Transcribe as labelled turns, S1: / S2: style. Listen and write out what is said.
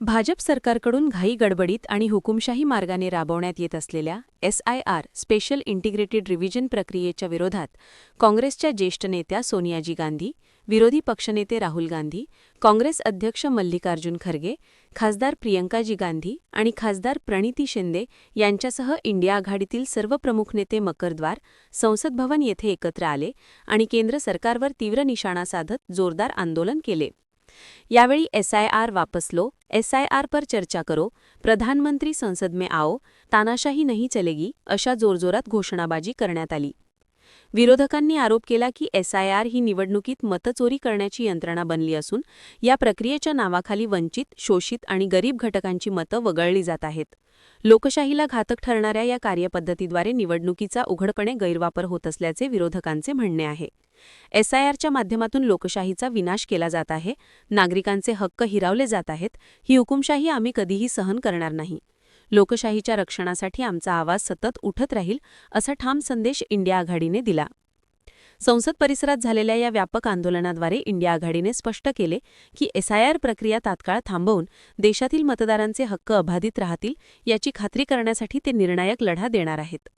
S1: भाजप सरकारकडून घाई गडबडीत आणि हुकुमशाही मार्गाने राबवण्यात येत असलेल्या S I R special integrated revision प्रक्रियेच्या विरोधात काँग्रेसच्या ज्येष्ठ नेत्या सोनियाजी गांधी विरोधी पक्षनेते राहुल गांधी काँग्रेस अध्यक्ष मल्लिकार्जुन खरगे खासदार प्रियंकाजी गांधी आणि खासदार प्रणिती शिंदे यांच्यासह इंडिया आघाडीतील सर्व प्रमुख नेते मकरद्वार संसद भवन येथे एकत्र आले आणि केंद्र सरकारवर तीव्र निशाणा साधत जोरदार आंदोलन केले. यावेळी एसआयआर वापसलो एसआयआर पर चर्चा करो प्रधानमंत्री संसद में आओ तानाशाही नहीं चलेगी अशा जोरजोरात घोषणाबाजी करण्यात आली. विरोधकांनी आरोप केला की एसआयआर ही निवडणुकीत मतचोरी करण्याची यंत्रणा बनली असून या प्रक्रियेच्या नावाखाली वंचित शोषित आणि गरीब घटकांची मतं वगळली जात आहेत. लोकशाहीला घातक ठरणाऱ्या या कार्यपद्धतीद्वारे निवडणुकीचा उघडपणे गैरवापर होत असल्याचे विरोधकांचे म्हणणे आहे. एसआयआरच्या माध्यमातून लोकशाहीचा विनाश केला जात आहे नागरिकांचे हक्क हिरावले जात आहेत ही हुकुमशाही आम्ही कधीही सहन करणार नाही. लोकशाहीच्या रक्षणासाठी आमचा आवाज सतत उठत राहील असा ठाम संदेश इंडिया आघाडीने दिला. संसद परिसरात झालेल्या या व्यापक आंदोलनाद्वारे इंडिया आघाडीने स्पष्ट केले की एसआयआर प्रक्रिया तात्काळ थांबवून देशातील मतदारांचे हक्क अबाधित राहतील याची खात्री करण्यासाठी ते निर्णायक लढा देणार आहेत.